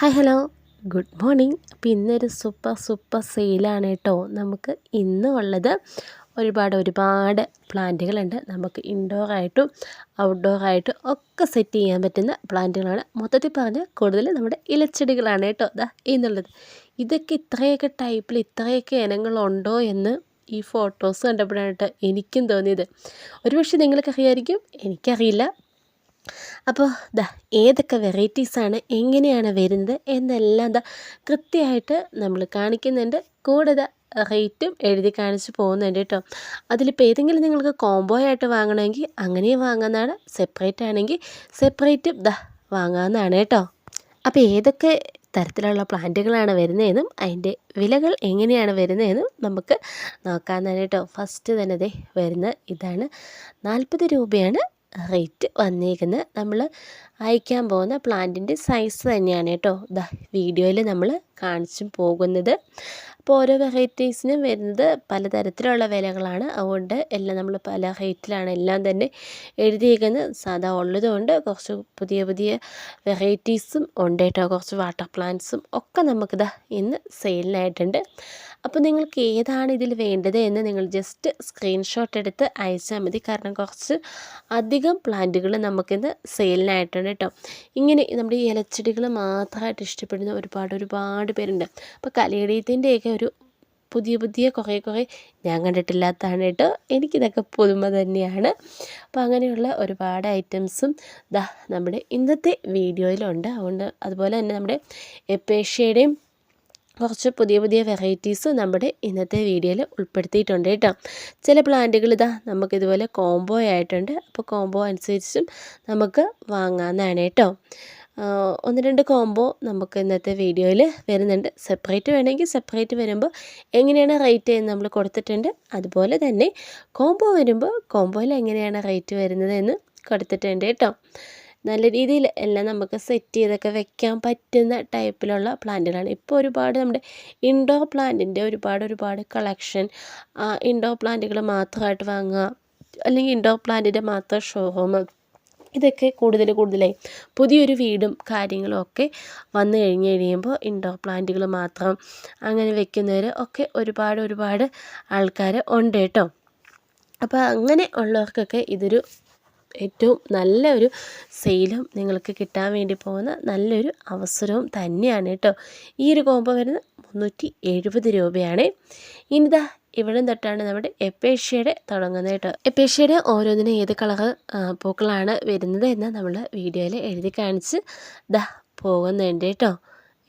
Hi hello. Good morning. അപ്പോൾ ഇന്നൊരു super super സെയിലാണ് കേട്ടോ. നമുക്ക് ഇന്ന് ഉള്ളത് ഒരുപാട് ഒരുപാട് പ്ലാന്റുകളുണ്ട്. നമുക്ക് ഇൻഡോർ ആയിട്ടും ഔട്ട്ഡോർ ആയിട്ടും ഒക്കെ സെറ്റ് ചെയ്യാൻ പറ്റുന്ന പ്ലാന്റുകളാണ്. മൊത്തത്തിൽ പറഞ്ഞാൽ കൂടുതൽ നമ്മുടെ ഇലച്ചെടികളാണ് കേട്ടോ. അതാ എന്നുള്ളത് ഇതൊക്കെ ഇത്രയൊക്കെ ടൈപ്പിൽ ഇത്രയൊക്കെ ഇനങ്ങളുണ്ടോ എന്ന് ഈ ഫോട്ടോസ് കണ്ടപ്പോഴാണ് എനിക്കും തോന്നിയത്. ഒരുപക്ഷെ നിങ്ങൾക്കറിയായിരിക്കും. എനിക്കറിയില്ല. അപ്പോൾ ദാ ഏതൊക്കെ വെറൈറ്റീസാണ് എങ്ങനെയാണ് വരുന്നത് എന്നെല്ലാം ദാ കൃത്യമായിട്ട് നമ്മൾ കാണിക്കുന്നുണ്ട്. കൂടെ റേറ്റും എഴുതി കാണിച്ച് പോകുന്നുണ്ട് കേട്ടോ. അതിലിപ്പോൾ ഏതെങ്കിലും നിങ്ങൾക്ക് കോംബോ ആയിട്ട് വാങ്ങണമെങ്കിൽ അങ്ങനെയും വാങ്ങുന്നതാണ്. സെപ്പറേറ്റ് ആണെങ്കിൽ സെപ്പറേറ്റും ദാ വാങ്ങാവുന്നതാണ് കേട്ടോ. അപ്പോൾ ഏതൊക്കെ തരത്തിലുള്ള പ്ലാന്റുകളാണ് വരുന്നതെന്നും അതിന്റെ വിലകൾ എങ്ങനെയാണ് വരുന്നതെന്നും നമുക്ക് നോക്കാവുന്നതാണ് കേട്ടോ. ഫസ്റ്റ് തന്നെ ദേ വരുന്ന ഇതാണ്. നാൽപ്പത് രൂപയാണ് റേറ്റ് വന്നേക്കുന്നത് നമ്മൾ അയക്കാൻ പോകുന്ന പ്ലാന്റിന്റെ സൈസ് തന്നെയാണ് കേട്ടോ. ദാ വീഡിയോയിൽ നമ്മൾ കാണിച്ചും പോകുന്നത്. അപ്പോൾ ഓരോ വെറൈറ്റീസിനും വരുന്നത് പലതരത്തിലുള്ള വിലകളാണ്. അതുകൊണ്ട് എല്ലാം നമ്മൾ പല റേറ്റിലാണ് എല്ലാം തന്നെ എഴുതിയിരിക്കുന്നത് സാധാ ഉള്ളതുകൊണ്ട് കുറച്ച് പുതിയ പുതിയ വെറൈറ്റീസും ഉണ്ട് കേട്ടോ. കുറച്ച് വാട്ടർ പ്ലാന്റ്സും ഒക്കെ നമുക്കിതാ ഇന്ന് സെയിലിനായിട്ടുണ്ട് അപ്പോൾ നിങ്ങൾക്ക് ഏതാണ് ഇതിൽ വേണ്ടത് എന്ന് നിങ്ങൾ ജസ്റ്റ് സ്ക്രീൻഷോട്ട് എടുത്ത് അയച്ചാൽ മതി. കാരണം കുറച്ച് അധികം പ്ലാന്റുകൾ നമുക്കിന്ന് സെയിലിനായിട്ടുണ്ട് കേട്ടോ. ഇങ്ങനെ നമ്മുടെ ഈ ഇലച്ചെടികൾ മാത്രമായിട്ട് ഇഷ്ടപ്പെടുന്ന ഒരുപാട് ഒരുപാട് പേരുണ്ട്. അപ്പോൾ കലയിടീത്തിന്റെയൊക്കെ ഒരു പുതിയ പുതിയ കുറേ കുറേ ഞാൻ കണ്ടിട്ടില്ലാത്തതാണ് കേട്ടോ എനിക്കിതൊക്കെ പുതുമ തന്നെയാണ്. അപ്പോൾ അങ്ങനെയുള്ള ഒരുപാട് ഐറ്റംസും ദാ നമ്മുടെ ഇന്നത്തെ വീഡിയോയിലുണ്ട്. അതുകൊണ്ട് അതുപോലെ തന്നെ നമ്മുടെ എപ്പേഷ്യയുടെയും കുറച്ച് പുതിയ പുതിയ വെറൈറ്റീസ് നമ്മുടെ ഇന്നത്തെ വീഡിയോയിൽ ഉൾപ്പെടുത്തിയിട്ടുണ്ട് കേട്ടോ. ചില പ്ലാന്റുകൾ ഇതാ നമുക്കിതുപോലെ കോംബോ ആയിട്ടുണ്ട്. അപ്പോൾ കോംബോ അനുസരിച്ചും നമുക്ക് വാങ്ങാവുന്നതാണ് കേട്ടോ. ഒന്ന് രണ്ട് കോംബോ നമുക്ക് ഇന്നത്തെ വീഡിയോയിൽ വരുന്നുണ്ട്. സെപ്പറേറ്റ് വേണമെങ്കിൽ സെപ്പറേറ്റ് വരുമ്പോൾ എങ്ങനെയാണ് റേറ്റ് എന്ന് നമ്മൾ കൊടുത്തിട്ടുണ്ട്. അതുപോലെ തന്നെ കോംബോ വരുമ്പോൾ കോംബോയിൽ എങ്ങനെയാണ് റേറ്റ് വരുന്നത് എന്ന് കൊടുത്തിട്ടുണ്ട് കേട്ടോ നല്ല രീതിയിൽ എല്ലാം നമുക്ക് സെറ്റ് ചെയ്തൊക്കെ വെക്കാൻ പറ്റുന്ന ടൈപ്പിലുള്ള പ്ലാന്റുകളാണ് ഇപ്പോൾ ഒരുപാട് നമ്മുടെ ഇൻഡോർ പ്ലാന്റിന്റെ ഒരുപാട് ഒരുപാട് കളക്ഷൻ ഇൻഡോർ പ്ലാന്റുകൾ മാത്രമായിട്ട് വാങ്ങുക അല്ലെങ്കിൽ ഇൻഡോർ പ്ലാന്റിന്റെ മാത്രം ഷോറൂം ഇതൊക്കെ കൂടുതൽ കൂടുതലായി. പുതിയൊരു വീടും കാര്യങ്ങളും ഒക്കെ വന്നു കഴിഞ്ഞ് കഴിയുമ്പോൾ ഇൻഡോർ പ്ലാന്റുകൾ മാത്രം അങ്ങനെ വെക്കുന്നവർ ഒക്കെ ഒരുപാട് ഒരുപാട് ആൾക്കാർ ഉണ്ട് കേട്ടോ. അപ്പോൾ അങ്ങനെ ഉള്ളവർക്കൊക്കെ ഇതൊരു ഏറ്റവും നല്ല ഒരു സെയിലും നിങ്ങൾക്ക് കിട്ടാൻ വേണ്ടി പോകുന്ന നല്ലൊരു അവസരവും തന്നെയാണ് കേട്ടോ. ഈ ഒരു കോംബോ വരുന്നത് മുന്നൂറ്റി എഴുപത് രൂപയാണ് ഇനിതാ ഇവിടെ തൊട്ടാണ് നമ്മുടെ എപ്പേഷ്യയുടെ തുടങ്ങുന്നത് കേട്ടോ. എപ്പേഷ്യയുടെ ഓരോന്നിനും ഏത് കളർ പൂക്കളാണ് വരുന്നത് എന്ന് നമ്മൾ വീഡിയോയിൽ എഴുതി കാണിച്ച് ദാ പോകുന്നുണ്ട് കേട്ടോ.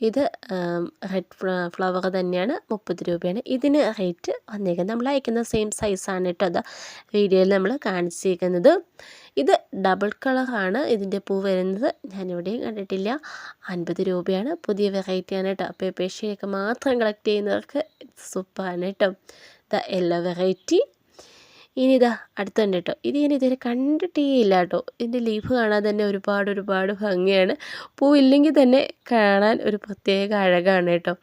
ഇത് റെഡ് ഫ്ലവർ തന്നെയാണ് മുപ്പത് രൂപയാണ്. ഇതിന് റേറ്റ് വന്നേക്കുന്നത് നമ്മൾ അയക്കുന്ന സെയിം സൈസാണ് കേട്ടോ അതാ വീഡിയോയിൽ നമ്മൾ കാണിച്ചിരിക്കുന്നത് ഇത് ഡബിൾ കളറാണ് ഇതിന്റെ പൂ വരുന്നത് ഞാനിവിടെയും കണ്ടിട്ടില്ല. അൻപത് രൂപയാണ്. പുതിയ വെറൈറ്റിയാണ് കേട്ടോ അപ്പോൾ പേഷ്യയൊക്കെ മാത്രം കളക്ട് ചെയ്യുന്നവർക്ക് സൂപ്പറാണ് കേട്ടോ ദ എല്ലാ വെറൈറ്റി ഇനി ഇതാ അടുത്തുണ്ട് കേട്ടോ. ഇത് ഞാൻ ഇതുവരെ കണ്ടിട്ടേ ഇല്ല കേട്ടോ ഇതിന്റെ ലീഫ് കാണാൻ തന്നെ ഒരുപാട് ഒരുപാട് ഭംഗിയാണ്. പൂ ഇല്ലെങ്കിൽ തന്നെ കാണാൻ ഒരു പ്രത്യേക അഴകാണ് കേട്ടോ.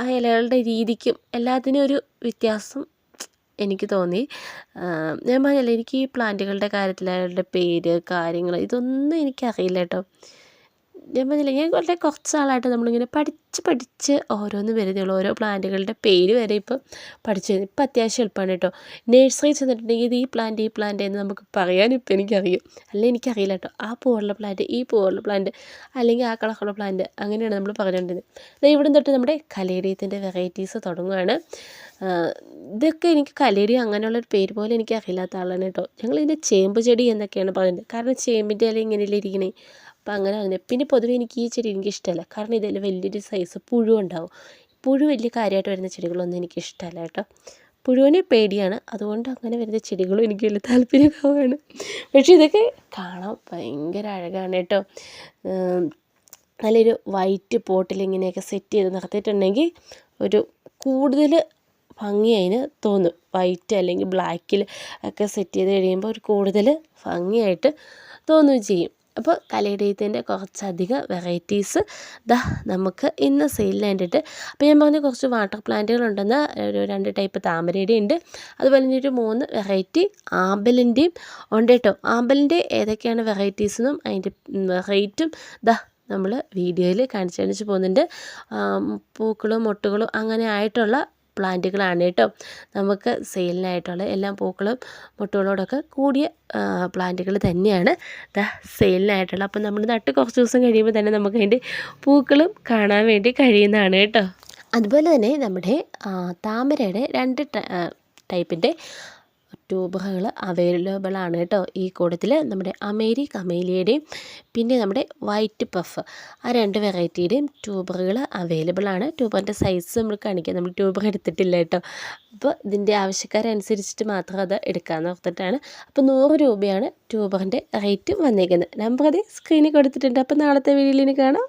ആ ഇലകളുടെ രീതിക്കും എല്ലാത്തിനും ഒരു വ്യത്യാസം എനിക്ക് തോന്നി. ഞാൻ പറഞ്ഞല്ലോ എനിക്ക് ഈ പ്ലാന്റുകളുടെ കാര്യത്തിൽ അയാളുടെ പേര് കാര്യങ്ങൾ ഇതൊന്നും എനിക്കറിയില്ല കേട്ടോ. ഞാൻ പറഞ്ഞില്ല ഞാൻ വളരെ കുറച്ച് നാളായിട്ട് നമ്മളിങ്ങനെ പഠിച്ച് പഠിച്ച് ഓരോന്ന് വരുന്നുള്ളൂ ഓരോ പ്ലാന്റുകളുടെ പേര് വരെ ഇപ്പം പഠിച്ചു ഇപ്പം അത്യാവശ്യം എളുപ്പമാണ് കേട്ടോ. നേഴ്സറി ചെന്നിട്ടുണ്ടെങ്കിൽ ഇത് ഈ പ്ലാന്റ് ഈ പ്ലാന്റ് എന്ന് നമുക്ക് പറയാൻ ഇപ്പം എനിക്കറിയും. അല്ലെങ്കിൽ എനിക്കറിയില്ല കേട്ടോ. ആ പൂവുള്ള പ്ലാന്റ് ഈ പൂവുള്ള പ്ലാന്റ് അല്ലെങ്കിൽ ആ കളറുള്ള പ്ലാന്റ് അങ്ങനെയാണ് നമ്മൾ പറഞ്ഞുകൊണ്ടിരുന്നത്. ഇവിടെ തൊട്ട് നമ്മുടെ കലേഡിയത്തിന്റെ വെറൈറ്റീസ് തുടങ്ങുകയാണ് ഇതൊക്കെ എനിക്ക് കലേഡി അങ്ങനെയുള്ളൊരു പേര് പോലെ എനിക്ക് അറിയില്ലാത്ത ആളാണ് കേട്ടോ. ഞങ്ങളിതിന്റെ ചേമ്പ് ചെടി എന്നൊക്കെയാണ് പറയുന്നത്. കാരണം ചേമ്പിന്റെ ഇല ഇങ്ങനെയല്ലേ ഇരിക്കണേ. അപ്പം അങ്ങനെ അങ്ങനെ. പിന്നെ പൊതുവെ എനിക്ക് ഈ ചെടി എനിക്ക് ഇഷ്ടമല്ല കാരണം ഇതിൽ വലിയൊരു സൈസ് പുഴു ഉണ്ടാവും. പുഴു വലിയ കാര്യമായിട്ട് വരുന്ന ചെടികളൊന്നും എനിക്ക് ഇഷ്ടമല്ല കേട്ടോ. പുഴുവിനെ പേടിയാണ്. അതുകൊണ്ട് അങ്ങനെ വരുന്ന ചെടികളും എനിക്ക് വലിയ താല്പര്യമാണ് പക്ഷേ ഇതൊക്കെ കാണാൻ ഭയങ്കര അഴകാണ് കേട്ടോ. നല്ലൊരു വൈറ്റ് പോട്ടിൽ ഇങ്ങനെയൊക്കെ സെറ്റ് ചെയ്ത് നിർത്തിയിട്ടുണ്ടെങ്കിൽ ഒരു കൂടുതൽ ഭംഗി അതിന് തോന്നും. വൈറ്റ് അല്ലെങ്കിൽ ബ്ലാക്കിൽ ഒക്കെ സെറ്റ് ചെയ്ത് കഴിയുമ്പോൾ ഒരു കൂടുതൽ ഭംഗിയായിട്ട് തോന്നുകയും ചെയ്യും. അപ്പോൾ കലയിടയത്തിന്റെ കുറച്ചധികം വെറൈറ്റീസ് ദാ നമുക്ക് ഇന്ന് സെയിലിന് വേണ്ടിയിട്ട്. അപ്പോൾ ഞാൻ പറഞ്ഞ കുറച്ച് വാട്ടർ പ്ലാന്റുകളുണ്ടെന്ന് ഒരു രണ്ട് ടൈപ്പ് താമരയുടെ ഉണ്ട്. അതുപോലെ തന്നെ ഒരു മൂന്ന് വെറൈറ്റി ആമ്പലിന്റെയും ഉണ്ട് കേട്ടോ. ആമ്പലിന്റെ ഏതൊക്കെയാണ് വെറൈറ്റീസെന്നും അതിന്റെ റേറ്റും ദാ നമ്മൾ വീഡിയോയിൽ കാണിച്ച് കാണിച്ച് പോകുന്നുണ്ട്. പൂക്കളും മൊട്ടുകളും അങ്ങനെ ആയിട്ടുള്ള പ്ലാന്റുകളാണ് കേട്ടോ. നമുക്ക് സെയിലിനായിട്ടുള്ള എല്ലാ പൂക്കളും മുട്ടുകളോടൊക്കെ കൂടിയ പ്ലാന്റുകൾ തന്നെയാണ്. ദാ സെയിലിനായിട്ടുള്ള. അപ്പം നമ്മൾ നട്ട് കുറച്ച് ദിവസം കഴിയുമ്പോൾ തന്നെ നമുക്ക് അതിന്റെ പൂക്കളും കാണാൻ വേണ്ടി കഴിയുന്നതാണ് കേട്ടോ. അതുപോലെ തന്നെ നമ്മുടെ താമരയുടെ രണ്ട് ടൈപ്പിന്റെ ട്യൂബറുകൾ അവൈലബിൾ ആണ് കേട്ടോ ഈ കൂട്ടത്തിൽ നമ്മുടെ അമേരി കമേലിയുടെയും പിന്നെ നമ്മുടെ വൈറ്റ് പഫ് ആ രണ്ട് വെറൈറ്റിയുടെയും ട്യൂബറുകൾ അവൈലബിൾ ആണ്. ട്യൂബറിന്റെ സൈസ് നമ്മൾ കാണിക്കാം. നമ്മൾ ട്യൂബർ എടുത്തിട്ടില്ല കേട്ടോ. അപ്പോൾ ഇതിന്റെ ആവശ്യക്കാരനുസരിച്ചിട്ട് മാത്രം അത് എടുക്കാമെന്ന് ഓർത്തിട്ടാണ്. അപ്പോൾ നൂറ് രൂപയാണ് ട്യൂബറിന്റെ റേറ്റ് വന്നേക്കുന്നത്. നമ്പർ അത് സ്ക്രീനിൽ കൊടുത്തിട്ടുണ്ട്. അപ്പോൾ നാളത്തെ വീഡിയോയിൽ കാണാം.